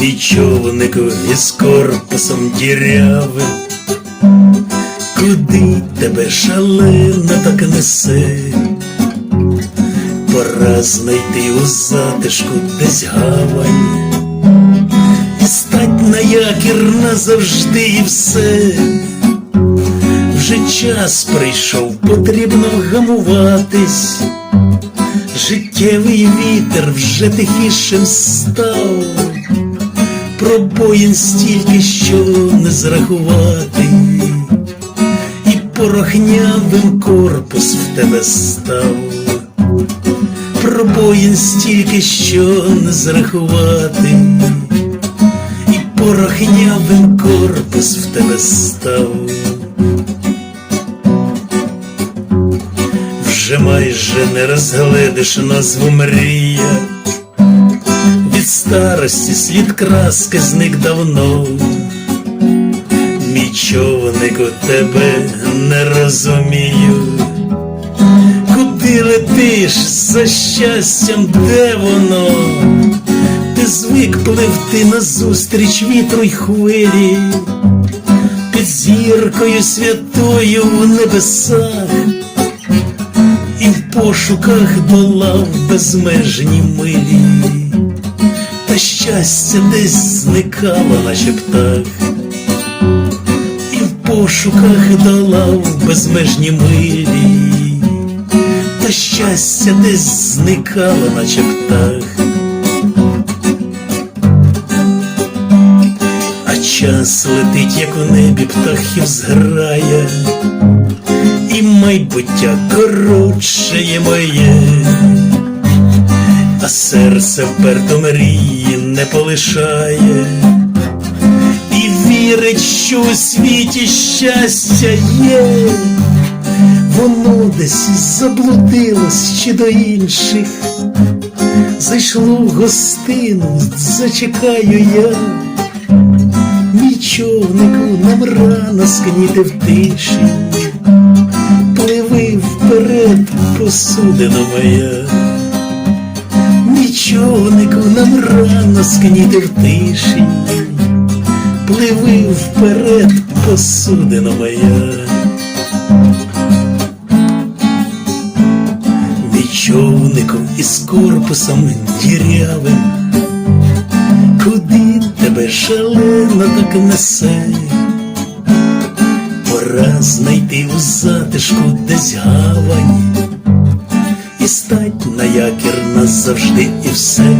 Мій човнику із корпусом дірявим, куди тебе шалено так несе, пора знайти у затишку десь гавань, і стать на якір назавжди і все. Вже час прийшов, потрібно вгамуватись. Життєвий вітер вже тихішим став, пробоїн стільки, що не зрахувати, і порохнявим корпус в тебе став, пробоїн стільки, що не зрахувати, і порохнявим корпус в тебе став. Вже майже не розгледиш назву мрія, від старості слід краски зник давно. Мій човник у тебе не розумію, куди летиш за щастям, де воно? Ти звик пливти назустріч вітру й хвилі, під зіркою святою в небесах пошуках долав безмежні милі, та щастя десь зникало, наче птах, і в пошуках долав безмежні милі, та щастя десь зникало, наче птах. А час летить, як у небі птахів зграє майбуття коротше моє, а серце вперто мрії не полишає, і вірить, що у світі щастя є, воно десь заблудилось чи до інших, зайшло в гостину, зачекаю я. Мій човнику нам рано скніти в тиші, вперед, посудино моя, мій човнику нам рано скніти в тиші, пливи вперед, посудино моя. Мій човнику із корпусом дірявим, куди тебе шалено так несе? Пора знайти у затишку десь гавань і стать на якір назавжди і все.